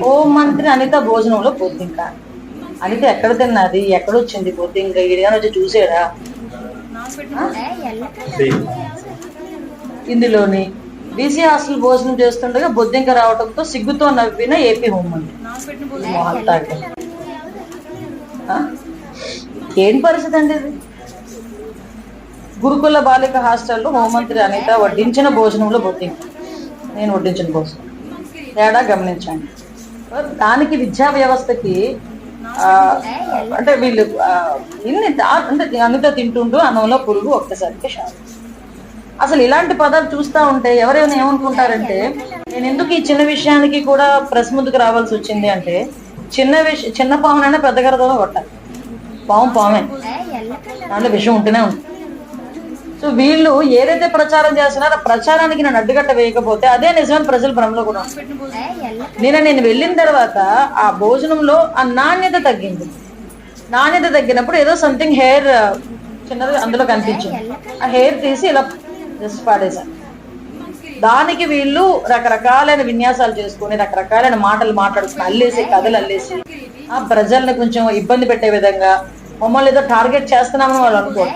Home మంత్రి అనిత భోజనంలో బొద్దింక అనిత ఎక్కడ తిన్నది? ఎక్కడ వచ్చింది బొద్దింక ఈడిగా వచ్చి చూసాడా? ఇందులోని బీసీ హాస్టల్ భోజనం చేస్తుండగా బొద్దింక రావడంతో సిగ్గుతో నవ్విన ఏపీ హోంమంత్రి? ఏం పరిస్థితి అండి ఇది? గురుకుల బాలిక హాస్టల్లో హోంమంత్రి అనిత వడ్డించిన భోజనంలో బొద్దింక. నేను వడ్డించిన భోజనం. తేడా గమనించండి. దానికి విద్యా వ్యవస్థకి అంటే వీళ్ళు ఇన్ని అంటే అందుతో తింటుండు అన్నంలో పురుగు ఒక్కసారికి షాక్ అసలు ఇలాంటి పదాలు చూస్తా ఉంటే ఎవరైనా ఏమనుకుంటారంటే నేను ఎందుకు ఈ చిన్న విషయానికి కూడా ప్రెస్ ముందుకు రావాల్సి వచ్చింది అంటే చిన్న విషయం చిన్న పామునైనా పెద్ద గరదో కొట్టాలి. పాము పామే. దాంట్లో విషయం ఉంటూనే ఉంది. సో వీళ్ళు ఏదైతే ప్రచారం చేస్తున్నారో ఆ ప్రచారానికి నేను అడ్డుగట్ట వేయకపోతే అదే నిజమైన ప్రజలు భ్రమలో కూడా నిన్న నేను వెళ్ళిన తర్వాత ఆ భోజనంలో ఆ నాణ్యత తగ్గింది. నాణ్యత తగ్గినప్పుడు ఏదో సంథింగ్ హెయిర్ చిన్నది అందులో కనిపించింది. ఆ హెయిర్ తీసి ఇలా జస్ట్ పాడేశాను దానికి వీళ్ళు రకరకాలైన విన్యాసాలు చేసుకొని రకరకాలైన మాటలు మాట్లాడుకుని అల్లేసి కథలు అల్లేసి ఆ ప్రజల్ని కొంచెం ఇబ్బంది పెట్టే విధంగా మమ్మల్ని ఏదో టార్గెట్ చేస్తున్నామని వాళ్ళు అనుకోరు.